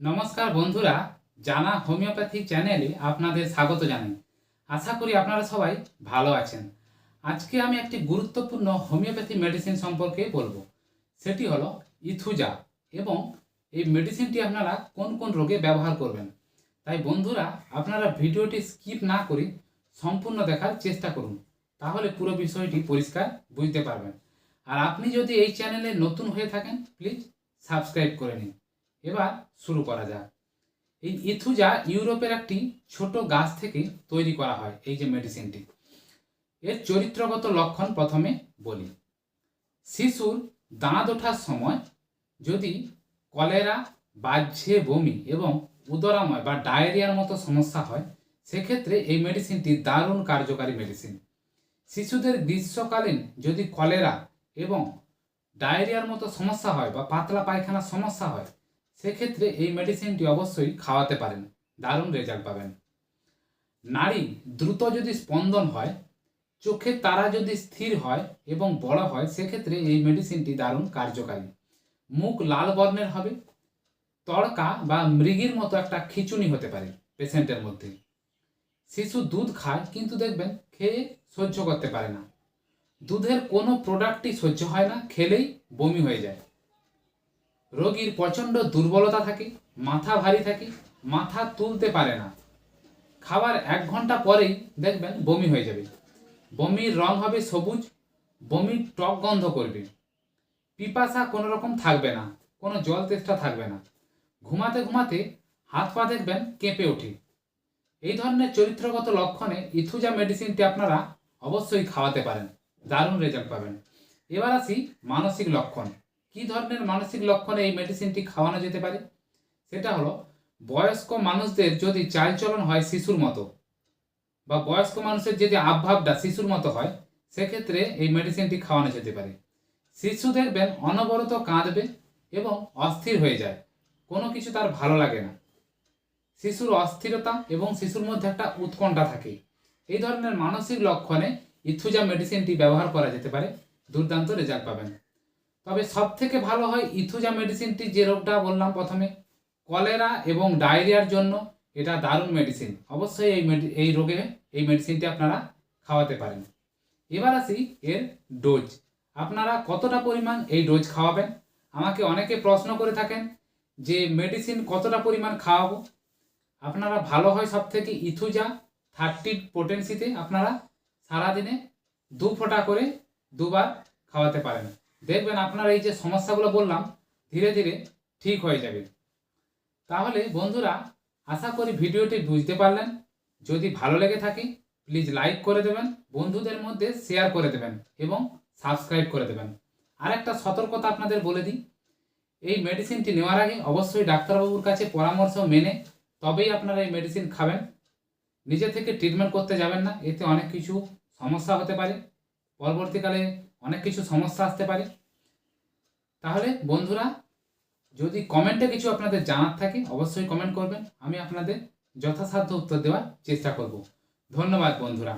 নমস্কার বন্ধুরা, জানা হোমিওপ্যাথি চ্যানেলে আপনাদের স্বাগত জানাই। আশা করি আপনারা সবাই ভালো আছেন। আজকে আমি একটি গুরুত্বপূর্ণ হোমিওপ্যাথি মেডিসিন সম্পর্কে বলব। সেটি হলো ইথুজা এবং এই মেডিসিনটি আপনারা কোন কোন রোগে ব্যবহার করবেন। তাই বন্ধুরা, আপনারা ভিডিওটি স্কিপ না করে সম্পূর্ণ দেখার চেষ্টা করুন। তাহলে পুরো বিষয়টি পরিষ্কার বুঝতে পারবেন। আর আপনি যদি এই চ্যানেলে নতুন হয়ে থাকেন, প্লিজ সাবস্ক্রাইব করে নিন। এবার শুরু করা যাক। এই ইথুজা ইউরোপের একটি ছোট গাছ থেকে তৈরি করা হয়, এই যে মেডিসিনটি। এর চরিত্রগত লক্ষণ প্রথমে বলি। শিশুর দাঁত ওঠার সময় যদি কলেরা, বাহ্যে বমি এবং উদরাময় বা ডায়রিয়ার মতো সমস্যা হয়, সেক্ষেত্রে এই মেডিসিনটি দারুণ কার্যকারী মেডিসিন। শিশুদের গ্রীষ্মকালীন যদি কলেরা এবং ডায়রিয়ার মতো সমস্যা হয় বা পাতলা পায়খানার সমস্যা হয় সেক্ষেত্রে এই মেডিসিনটি অবশ্যই খাওয়াতে পারেন। দারুণ রেজাল্ট পাবেন। নারী দ্রুত যদি স্পন্দন হয় চোখের তারা যদি স্থির হয় এবং বড় হয়, সেক্ষেত্রে এই মেডিসিনটি দারুণ কার্যকারী। মুখ লাল বর্ণের হবে, তড়কা বা মৃগীর মতো একটা খিচুনি হতে পারে পেশেন্টের মধ্যে। শিশু দুধ খায়, কিন্তু দেখবেন খেয়ে সহ্য করতে পারে না। দুধের কোনো প্রোডাক্টই সহ্য হয় না, খেলেই বমি হয়ে যায়। রোগীর প্রচণ্ড দুর্বলতা থাকে, মাথা ভারী থাকে, মাথা তুলতে পারে না। খাবার এক ঘণ্টা পরেই দেখবেন বমি হয়ে যাবে। বমির রং হবে সবুজ, বমির টক গন্ধ করবে। পিপাসা কোনো রকম থাকবে না, কোনো জল তেষ্টা থাকবে না। ঘুমাতে ঘুমাতে হাত পা দেখবেন কেঁপে ওঠে। এই ধরনের চরিত্রগত লক্ষণে ইথুজা মেডিসিনটি আপনারা অবশ্যই খাওয়াতে পারেন, দারুণ রেজাল্ট পাবেন। এবার আসি মানসিক লক্ষণ। কি ধরনের মানসিক লক্ষণে এই মেডিসিনটি খাওয়ানো যেতে পারে? সেটা হলো, বয়স্ক মানুষদের যদি চালচলন হয় শিশুর মতো বা বয়স্ক মানুষের যদি আবভাবটা শিশুর মতো হয়, সেক্ষেত্রে এই মেডিসিনটি খাওয়ানো যেতে পারে। শিশু দেখবেন অনবরত কাঁদবে এবং অস্থির হয়ে যায়। কোনো কিছু তার ভালো লাগে না। শিশুর অস্থিরতা এবং শিশুর মধ্যে একটা উৎকণ্ঠা থাকে। এই ধরনের মানসিক লক্ষণে ইথুজা মেডিসিনটি ব্যবহার করা যেতে পারে। দুর্দান্ত রেজাল্ট পাবেন। তবে সব থেকে ভালো হয় ইথুজা মেডিসিনটি যে রোগটা বললাম প্রথমে, কলেরা এবং ডায়রিয়ার জন্য এটা দারুণ মেডিসিন অবশ্যই এই এই রোগে এই মেডিসিনটি আপনারা খাওয়াতে পারেন। এবার আসি এর ডোজ আপনারা কতটা পরিমাণ এই ডোজ খাওয়াবেন? আমাকে অনেকে প্রশ্ন করে থাকেন যে মেডিসিন কতটা পরিমাণ খাওয়াবো? আপনারা ভালো হয় সব থেকে ইথুজা থার্টি পোটেন্সিতে আপনারা সারাদিনে দু ফোঁটা করে দুবার খাওয়াতে পারেন। দেখবেন আপনার এই যে সমস্যাগুলো বললাম, ধীরে ধীরে ঠিক হয়ে যাবে। তাহলে বন্ধুরা, আশা করি ভিডিওটি বুঝতে পারলেন। যদি ভালো লেগে থাকে প্লিজ লাইক করে দেবেন, বন্ধুদের মধ্যে শেয়ার করে দেবেন এবং সাবস্ক্রাইব করে দেবেন। আর একটা সতর্কতা আপনাদের বলে দিই, এই মেডিসিনটি নেওয়ার আগে অবশ্যই ডাক্তারবাবুর কাছে পরামর্শ মেনে তবেই আপনারা এই মেডিসিন খাবেন। নিজে থেকে ট্রিটমেন্ট করতে যাবেন না, এতে অনেক কিছু সমস্যা হতে পারে। পরবর্তীকালে অনেক কিছু সমস্যা আসতে পারে। তাহলে বন্ধুরা, যদি কমেন্টে কিছু আপনাদের জানার থাকে, অবশ্যই কমেন্ট করবেন। আমি আপনাদের যথাসাধ্য উত্তর দেওয়ার চেষ্টা করব। ধন্যবাদ বন্ধুরা।